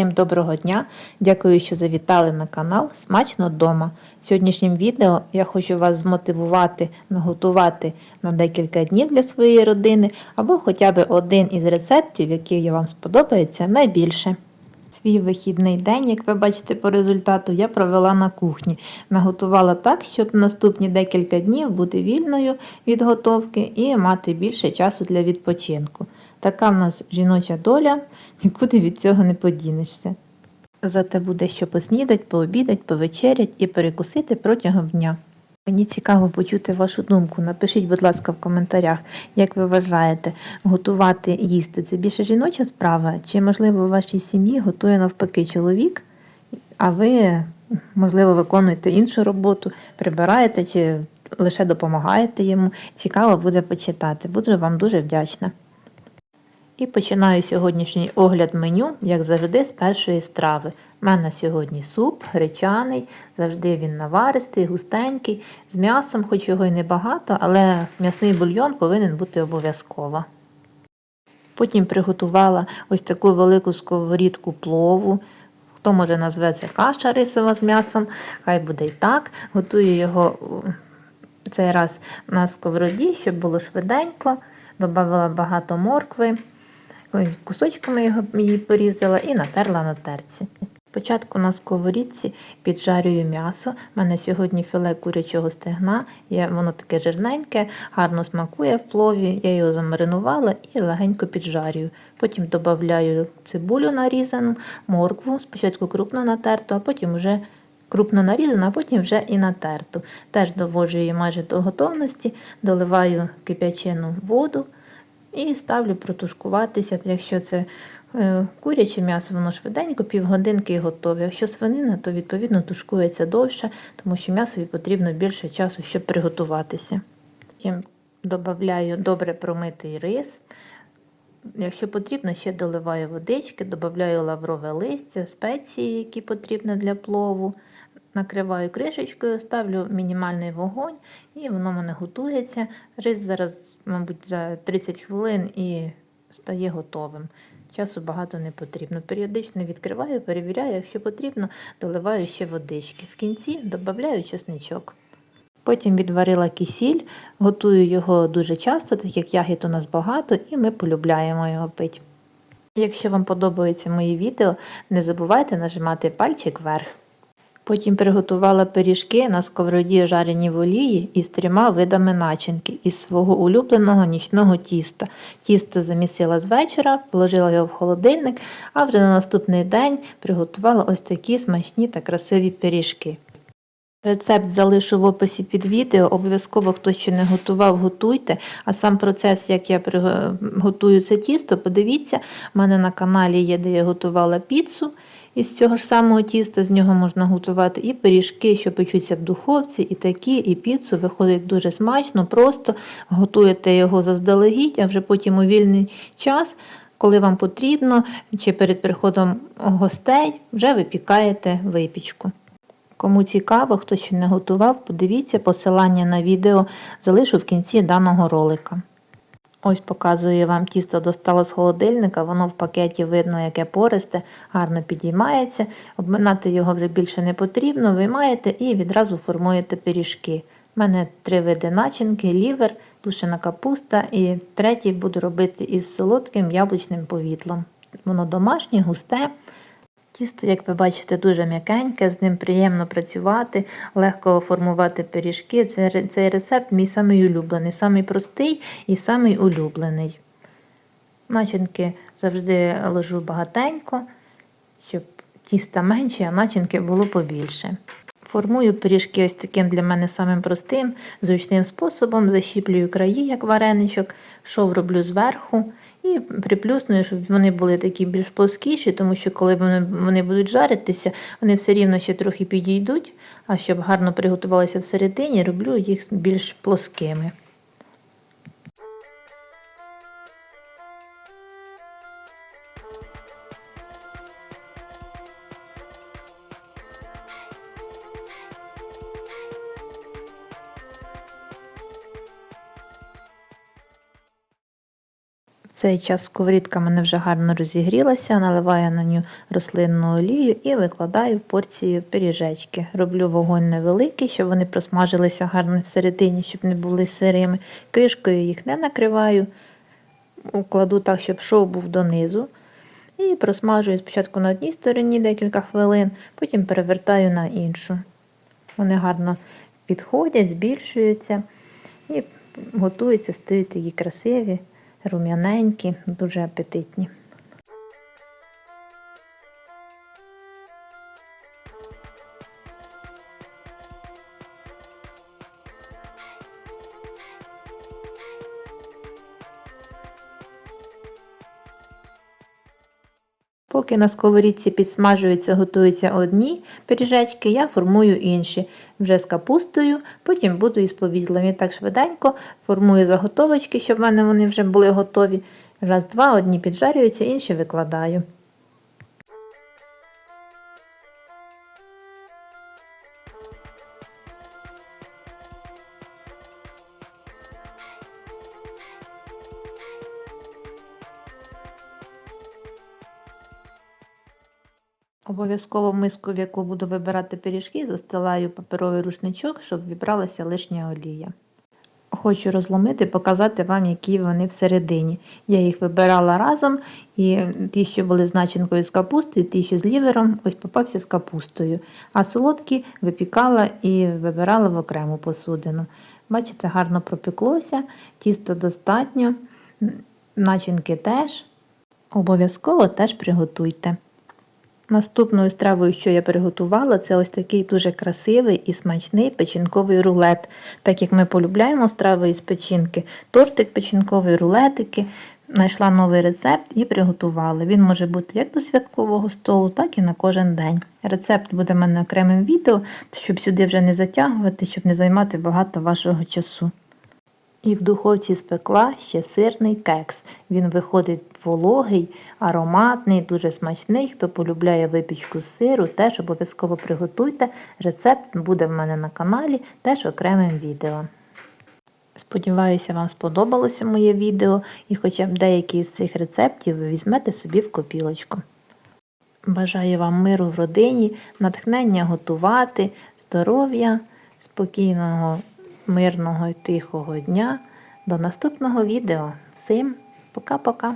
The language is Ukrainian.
Всім доброго дня! Дякую, що завітали на канал Смачно вдома. В сьогоднішнім відео я хочу вас змотивувати наготувати на декілька днів для своєї родини або хоча б один із рецептів, який вам сподобається найбільше. Свій вихідний день, як ви бачите по результату, я провела на кухні. Наготувала так, щоб наступні декілька днів бути вільною від готовки і мати більше часу для відпочинку. Така в нас жіноча доля, нікуди від цього не подінешся. Зате буде що поснідать, пообідать, повечерять і перекусити протягом дня. Мені цікаво почути вашу думку. Напишіть, будь ласка, в коментарях, як ви вважаєте, готувати їсти це більше жіноча справа, чи можливо в вашій сім'ї готує навпаки чоловік, а ви, можливо, виконуєте іншу роботу, прибираєте чи лише допомагаєте йому. Цікаво буде почитати. Буду вам дуже вдячна. І починаю сьогоднішній огляд меню, як завжди, з першої страви. У мене сьогодні суп гречаний, завжди він наваристий, густенький, з м'ясом, хоч його й небагато, але м'ясний бульйон повинен бути обов'язково. Потім приготувала ось таку велику сковорідку плову. Хто може назве це каша рисова з м'ясом, хай буде і так. Готую його цей раз на сковороді, щоб було швиденько. Добавила багато моркви. Кусочками його її порізала і натерла на терці. Спочатку на сковорідці піджарюю м'ясо. У мене сьогодні філе курячого стегна, я, воно таке жирненьке, гарно смакує в плові. Я його замаринувала і легенько піджарюю. Потім додаю цибулю нарізану, моркву, спочатку крупно натерту, а потім вже крупно нарізану, а потім вже і натерту. Теж довожу її майже до готовності, доливаю кип'ячену воду. І ставлю протушкуватися, якщо це е, куряче м'ясо, воно швиденько, півгодинки і готове. Якщо свинина, то відповідно тушкується довше, тому що м'ясові потрібно більше часу, щоб приготуватися. Потім додаю добре промитий рис. Якщо потрібно, ще доливаю водички, додаю лаврове листя, спеції, які потрібні для плову. Накриваю кришечкою, ставлю мінімальний вогонь, і воно мене готується. Рис зараз, мабуть, за 30 хвилин і стає готовим. Часу багато не потрібно. Періодично відкриваю, перевіряю, якщо потрібно, доливаю ще водички. В кінці додаю чесничок. Потім відварила кисіль, готую його дуже часто, так як ягід у нас багато, і ми полюбляємо його пити. Якщо вам подобаються мої відео, не забувайте нажимати пальчик вверх. Потім приготувала пиріжки на сковороді жарені в олії із трьома видами начинки із свого улюбленого нічного тіста. Тісто замісила з вечора, положила його в холодильник, а вже на наступний день приготувала ось такі смачні та красиві пиріжки. Рецепт залишу в описі під відео. Обов'язково, хто ще не готував, готуйте. А сам процес, як я готую це тісто, подивіться, У мене на каналі є, де я готувала піцу. Із цього ж самого тіста з нього можна готувати і пиріжки, що печуться в духовці, і такі, і піцу. Виходить дуже смачно, просто готуєте його заздалегідь, а вже потім у вільний час, коли вам потрібно, чи перед приходом гостей, вже випікаєте випічку. Кому цікаво, хто ще не готував, подивіться посилання на відео залишу в кінці даного ролика. Ось показую вам тісто достало з холодильника, воно в пакеті видно, яке пористе, гарно підіймається. Обминати його вже більше не потрібно, виймаєте і відразу формуєте пиріжки. У мене три види начинки, лівер, тушена капуста і третій буду робити із солодким яблучним повітлом. Воно домашнє, густе. Тісто, як ви бачите, дуже м'якеньке, з ним приємно працювати, легко формувати пиріжки. Цей рецепт мій самий улюблений, самий простий і самий улюблений. Начинки завжди ложу багатенько, щоб тіста менше, а начинки було побільше. Формую пиріжки ось таким для мене самим простим, зручним способом, защіплюю краї, як вареничок, шов роблю зверху. І приплюсную, щоб вони були такі більш плоскіші, тому що коли вони вони будуть жаритися, вони все рівно ще трохи підійдуть, а щоб гарно приготувалися всередині, роблю їх більш плоскими. Цей час сковорідка мене вже гарно розігрілася, наливаю на нього рослинну олію і викладаю порцію пиріжечки. Роблю вогонь невеликий, щоб вони просмажилися гарно всередині, щоб не були сирими. Кришкою їх не накриваю, кладу так, щоб шов був донизу. І просмажую спочатку на одній стороні декілька хвилин, потім перевертаю на іншу. Вони гарно підходять, збільшуються і готуються, стають такі красиві, рум'яненькі, дуже апетитні. Поки на сковорідці підсмажуються, готуються одні пиріжечки, я формую інші вже з капустою, потім буду із повідлом. І так швиденько формую заготовочки, щоб в мене вони вже були готові. Раз-два, одні піджарюються, інші викладаю. Обов'язково в миску, в яку буду вибирати пиріжки, застилаю паперовий рушничок, щоб вібралася лишня олія. Хочу розломити, показати вам, які вони всередині. Я їх вибирала разом, і ті, що були з начинкою з капусти, ті, що з лівером, ось попався з капустою. А солодкі випікала і вибирала в окрему посудину. Бачите, гарно пропеклося, тісто достатньо, начинки теж. Обов'язково теж приготуйте. Наступною стравою, що я приготувала, це ось такий дуже красивий і смачний печінковий рулет. Так як ми полюбляємо страви із печінки, тортик печінковий, рулетики. Знайшла новий рецепт і приготувала. Він може бути як до святкового столу, так і на кожен день. Рецепт буде в мене окремим відео, щоб сюди вже не затягувати, щоб не займати багато вашого часу. І в духовці спекла ще сирний кекс. Він виходить вологий, ароматний, дуже смачний. Хто полюбляє випічку з сиру, теж обов'язково приготуйте. Рецепт буде в мене на каналі, теж окремим відео. Сподіваюся, вам сподобалося моє відео і хоча б деякі з цих рецептів ви візьмете собі в копілочку. Бажаю вам миру в родині, натхнення готувати, здоров'я, спокійного мирного і тихого дня. До наступного відео. Всім пока-пока!